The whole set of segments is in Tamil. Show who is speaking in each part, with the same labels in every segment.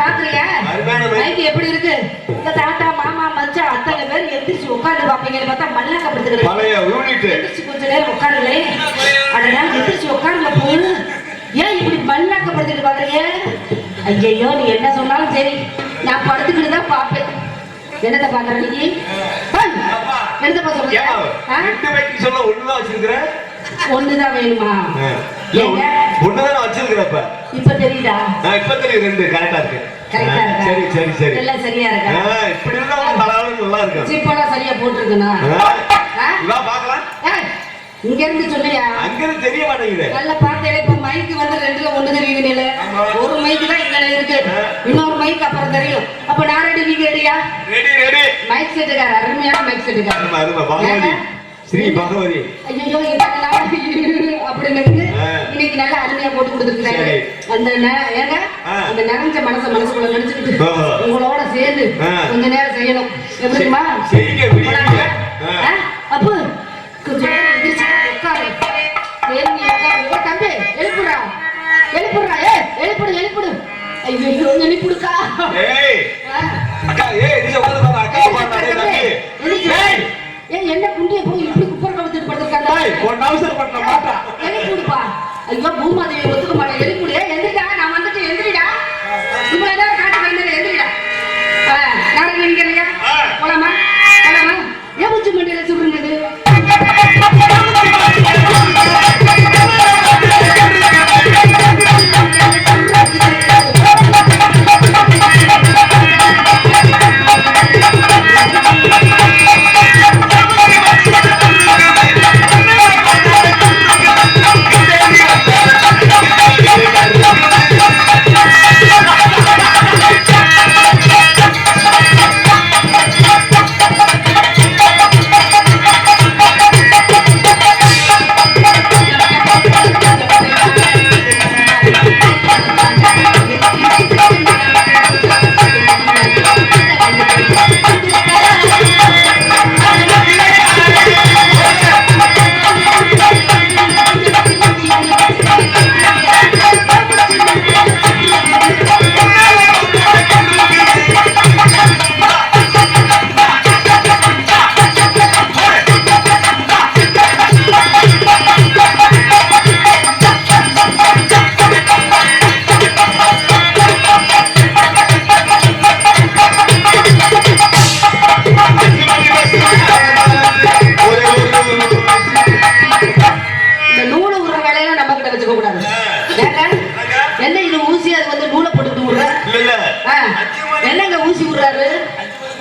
Speaker 1: பாக்குறியா?
Speaker 2: mic
Speaker 1: எப்படி இருக்கு? இந்த தாத்தா, மாமா, மச்சான், அத்தனை பேர் எந்திரிச்சு உட்கார்ந்து பாப்பீங்கன்னு பார்த்தா மல்லாக்க படுத்துக்கிட்டு.
Speaker 2: பழைய யூனிட்
Speaker 1: எந்திரிச்சு கொஞ்ச நேரம் உட்காருங்களே. அடடா, எந்திரிச்சு உட்காருங்க போகுது. ஏன் இப்படி மல்லாக்க படுத்துக்கிட்டு பாக்குறீங்க? ஐயையோ, நீ என்ன சொன்னாலும் சரி நான் படுத்துக்கிட்டு தான் பாப்பேன் என்னத்த பாக்குற நீ
Speaker 2: மைக்கு சொல்ல ஒண்ணுதான் வச்சிருக்கிற
Speaker 1: ஒண்ணுதான் வேணுமா?
Speaker 2: ஒண்ணுதான் வச்சிருக்கிறப்ப.
Speaker 1: இப்ப தெரியுதா?
Speaker 2: இப்ப தெரியும் ரெண்டு கரெக்டா இருக்கு. சரி சரி சரி.
Speaker 1: எல்லாம் சரியா இருக்கா?
Speaker 2: இப்படி இருந்தா உங்க நல்லா
Speaker 1: சரியா போட்டிருக்கனா
Speaker 2: ஆ, இவா பாக்கலாம்
Speaker 1: இங்க இருந்து சொல்லியா?
Speaker 2: அங்க இருந்து தெரிய மாட்டேங்குது.
Speaker 1: நல்ல பார்த்தேன் இப்ப மைக்கு வந்து ரெண்டுல ஒண்ணு தெரியுது நீல.
Speaker 2: ஆமா.
Speaker 1: ஒரு மைக்கு தான் இருக்கு. இன்னொரு மைக் அப்புறம் தெரியும். அப்ப நான் ரெடி நீங்க ரெடியா
Speaker 2: ரெடி ரெடி
Speaker 1: மைக் செட்டுக்கார அருமையான மைக் செட்டுக்கார
Speaker 2: அருமை ஸ்ரீ பகவதி.
Speaker 1: ஐயோ அப்படின்னு. இன்னைக்கு நல்லா அருமையா போட்டு கொடுத்துருக்காங்க
Speaker 2: சரி.
Speaker 1: அந்த ஏங்க. அந்த நிறைஞ்ச மனச மனசுக்குள்ள நினைச்சுக்கிட்டு. உங்களோட சேர்ந்து. கொஞ்ச நேரம் செய்யணும். எப்படிமா. அப்போ. கொஞ்ச நேரம் எந்திரிச்சு உட்காரு. தம்பி எழுப்புடா எழுப்புடுறா ஏ எழுப்புடு எழுப்புடு. ஐயோ எழுப்புடுக்கா
Speaker 2: ஏய். அக்கா ஏய் உட்கார்ந்து அக்கா பாரு தம்பி.
Speaker 1: என்ன குண்டிய போய் இப்படி குப்பரை கவுத்துட்டு
Speaker 2: ஏய்
Speaker 1: படுத்துருக்காங்க
Speaker 2: ஒன்னு அவசரம் பண்ண மாட்டா
Speaker 1: எழுப்பிடுப்பா ஐயோ பூமாதேவி ஒத்துக்க மாட்டேன் எழுப்பிடு எந்திரிடா நான் வந்துட்டு எந்திரிடா. இவ்வளவு நேரம் காட்டு வந்தேன் எந்திரிடா. ஆ, நாடகம் நினைக்கிறியா. போலாமா? போலாமா? ஏன் உச்சி மண்டியில சுடுறது ஊசி விடுறாரு.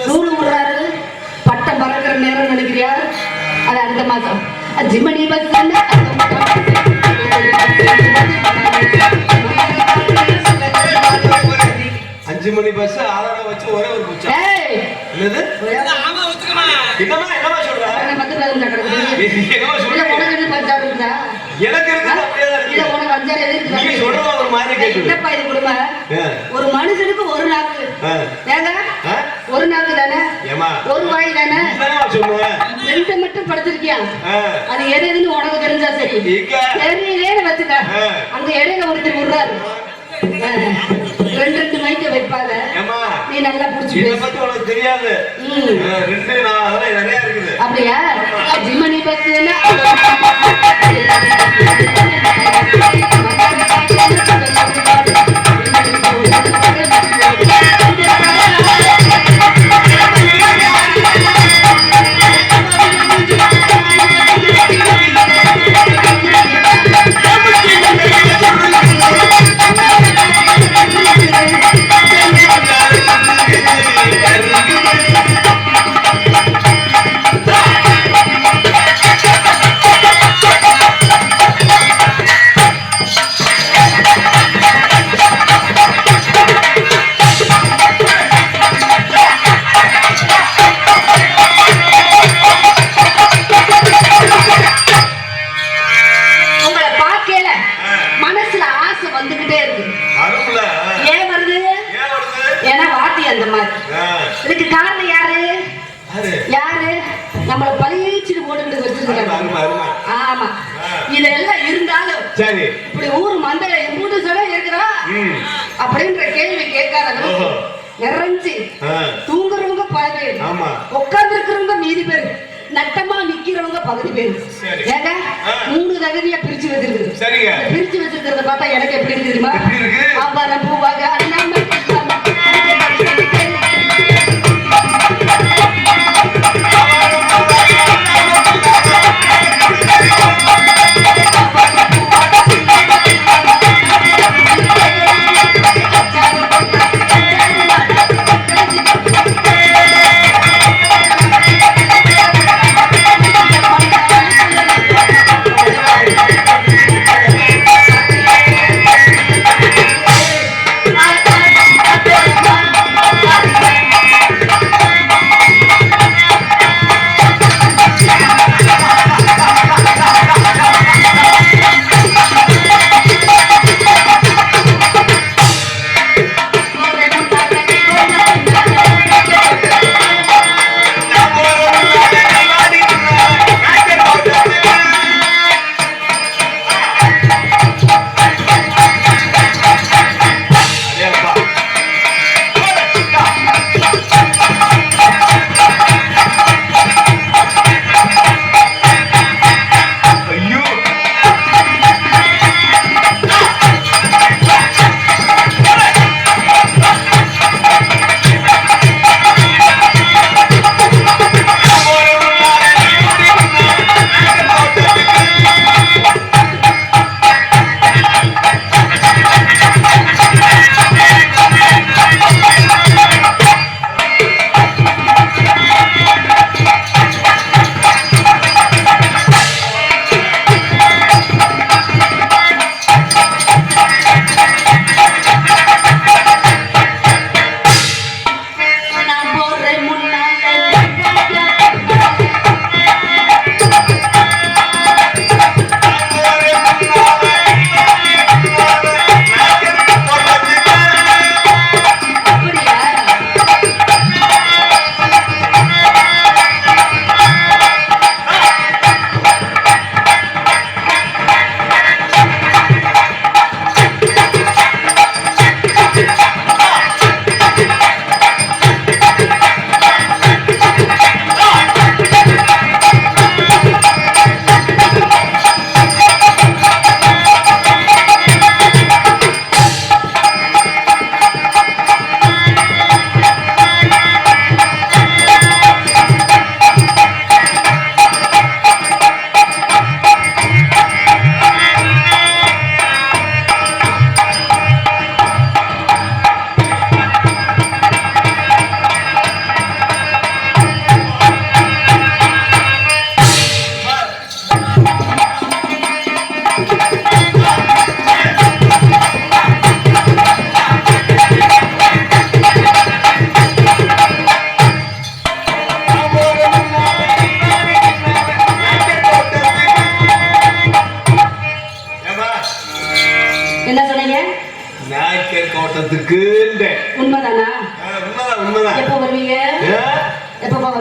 Speaker 1: நூல் விடுறாரு. பட்டம் பறக்கிற நேரம் நினைக்கிறியா? அது அடுத்த மாசம் ஜிம்மனி பஸ்
Speaker 2: அஞ்சு மணி பஸ் ஆளான வச்சு ஒரே ஒரு குச்சா என்னது? என்னமா என்னமா சொல்ற? எனக்கு இருக்கு நீங்க சொல்றது ஒரு மாதிரி கேக்குது
Speaker 1: என்னப்பா இது கொடுமை?
Speaker 2: ஆ.
Speaker 1: ஒரு மனுஷனுக்கு ஒரு நாக்கு. ஏங்க? ஒரு நாக்கு தானே?
Speaker 2: ஏமா
Speaker 1: ஒரு வாய் தானே? ரெண்டு மட்டும் படுத்திருக்கியா. அது எது எதுன்னு உனக்கு தெரிஞ்சா சரி? தெரியலேன்னு வச்சுக்க. அங்க இடையில ஒருத்தர் விடுறாரு. ரெண்டு ரெண்டு மைக்க வைப்பாங்க. நீ நல்லா புடிச்சு
Speaker 2: இத பத்தி உனக்கு தெரியாது. ரெண்டு நான் அதெல்லாம் நிறைய இருக்குது.
Speaker 1: அப்படியா? ஜிம்மனி பஸ் பகுதி பேர்.
Speaker 2: ஆ.
Speaker 1: மூணு தகுதியா பிரிச்சு வச்சிருக்கு
Speaker 2: சரிங்க.
Speaker 1: பிரிச்சு வச்சிருக்கிறத பார்த்தா எனக்கு எப்படி இருக்கு தெரியுமா? அவர பூவாக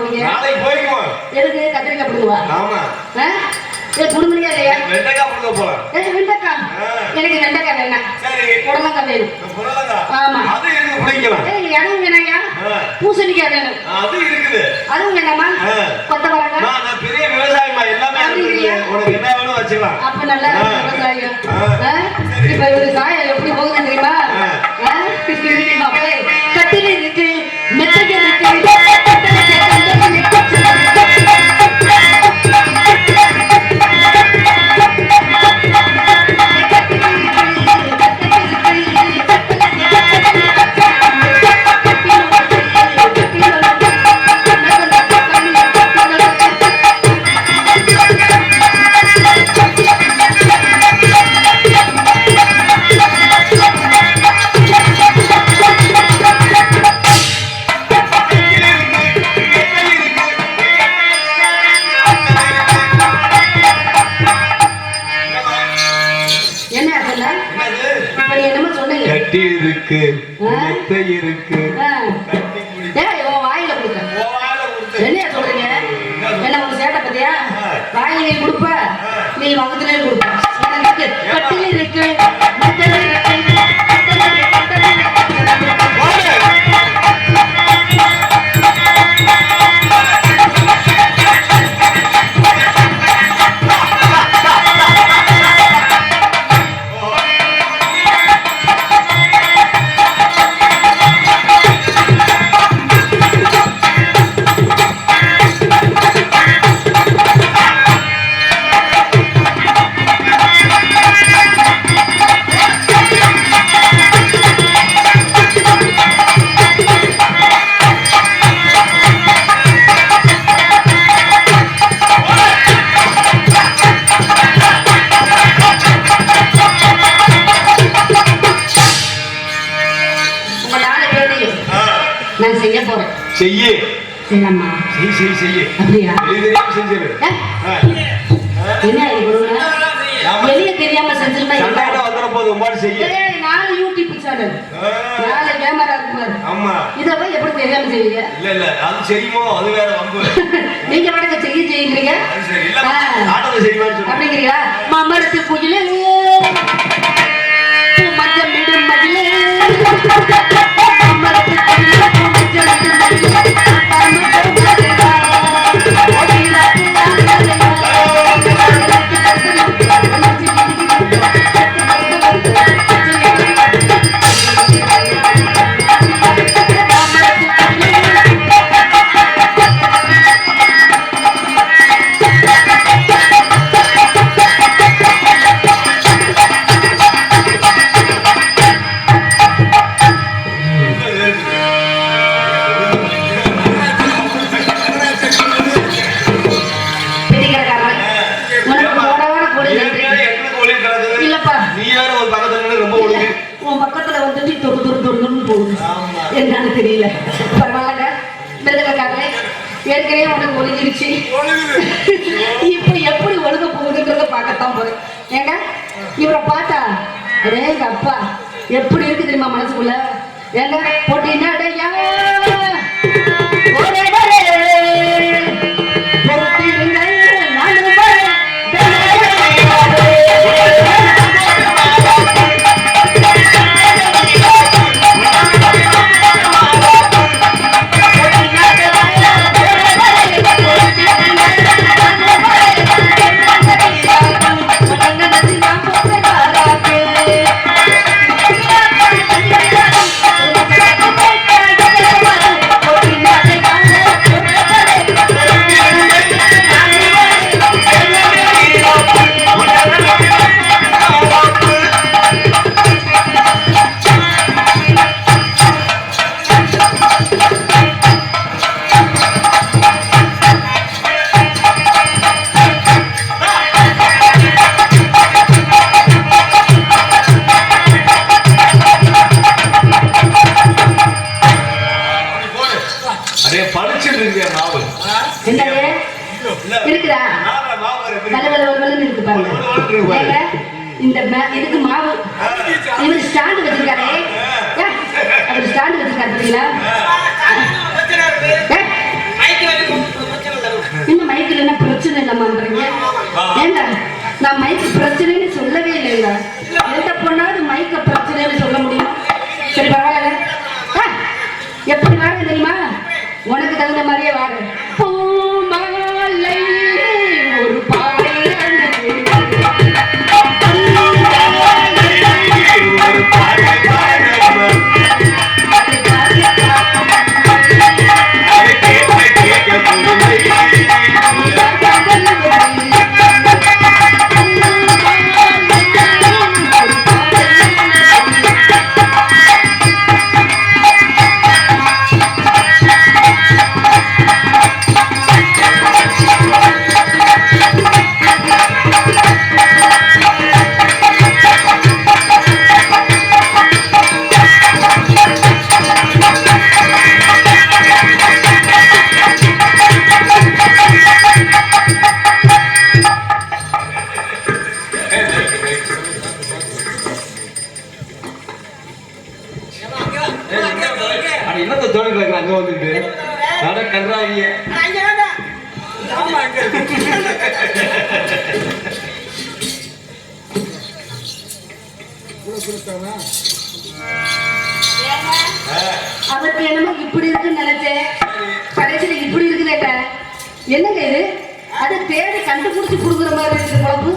Speaker 1: வருவீங்க
Speaker 2: நாளைக்கு போய்க்குவோம்
Speaker 1: எதுக்கு? கத்திரிக்காய் பிடுங்குவா?
Speaker 2: ஆமா?
Speaker 1: ஏ புடுங்குறியா இல்லையா?
Speaker 2: வெண்டைக்காய் கொடுக்க போலாம்.
Speaker 1: ஏ வெண்டைக்காய். எனக்கு வெண்டைக்காய் வேணாம்.
Speaker 2: சரி.
Speaker 1: புடலங்காய் வேணும்.
Speaker 2: புடலங்கா.
Speaker 1: ஆமா.
Speaker 2: அது இருக்கு பிடிக்கலாம்?
Speaker 1: ஏ அதுவும் வேணாயா. பூசணிக்காய் வேணும்.
Speaker 2: அது இருக்குது.
Speaker 1: அதுவும் வேணாமா. கொத்தவரங்காய்
Speaker 2: நான் பெரிய விவசாயிமா எல்லாமே? உனக்கு என்ன வேணும் வச்சுக்கலாம்.
Speaker 1: அப்ப நல்லா விவசாயம். இப்ப இவரு சாயம் எப்படி போகுது தெரியுமா? இருக்கு?
Speaker 2: மெத்தை இருக்கு.
Speaker 1: வாயில என்னையா சொல்றீங்க? என்ன? உங்க சேட்டை பத்தியா. வாயில கொடுப்ப? நீ வகுத்துல செய்யு. செய்யலாமா
Speaker 2: செய் செய் செய்யு.
Speaker 1: அப்படியா?
Speaker 2: வெளிய தெரியாம செஞ்சிரு.
Speaker 1: என்ன செஞ்சிருந்தா
Speaker 2: சண்டை
Speaker 1: என்ன?
Speaker 2: வந்துட போது உமாடி செய்யு.
Speaker 1: நாலு யூடியூப் சேனல். நாலு கேமரா இருக்கு
Speaker 2: ஆமா.
Speaker 1: இதை போய் எப்படி தெரியாம செய்வீங்க?
Speaker 2: இல்ல இல்ல. அது செய்யுமோ? அது வேற வம்பு.
Speaker 1: நீங்க வடக்க செய்ய செய்யுறீங்க
Speaker 2: சரி. இல்ல. ஆட்டத்தை செய்வான்னு சொல்லு
Speaker 1: அப்படிங்கிறீங்களா மாமரத்து குயிலே அடே அப்பா எப்படி இருக்கு தெரியுமா மனசுக்குள்ள? என்ன போட்டினடையா
Speaker 2: ஏண்டா?
Speaker 1: ஏங்க நான் மைக்கு பிரச்சனைன்னு சொல்லவே இல்லைங்க. எந்த பொண்ணாவது மைக்க பிரச்சனைன்னு சொல்ல முடியுமா? சரி பரவாயில்ல. ஆ, எப்படி வாங்க தெரியுமா? உனக்கு தகுந்த மாதிரியே வாங்க. தேடி கொடுக்குற மாதிரி இருக்கு குழம்பு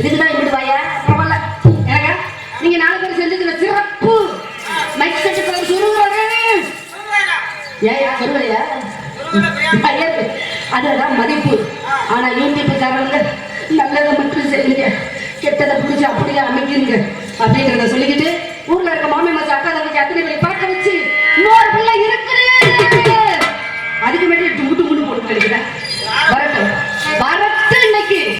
Speaker 1: இதுக்குதான் இப்படி வாயா? பரவாயில்ல ஏங்க நீங்க நாலு பேர் செஞ்சதுல சிறப்பு மைக் செட்டு கலர் சுருங்குறாரு ஏயா சொல்லுவையா அதுதான் மதிப்பு. ஆனா யூடியூப் காரங்க நல்லதை மட்டும் செய்யுங்க. கெட்டதை பிடிச்சி அப்படியே அமைக்கிறீங்க. அப்படிங்கிறத சொல்லிக்கிட்டு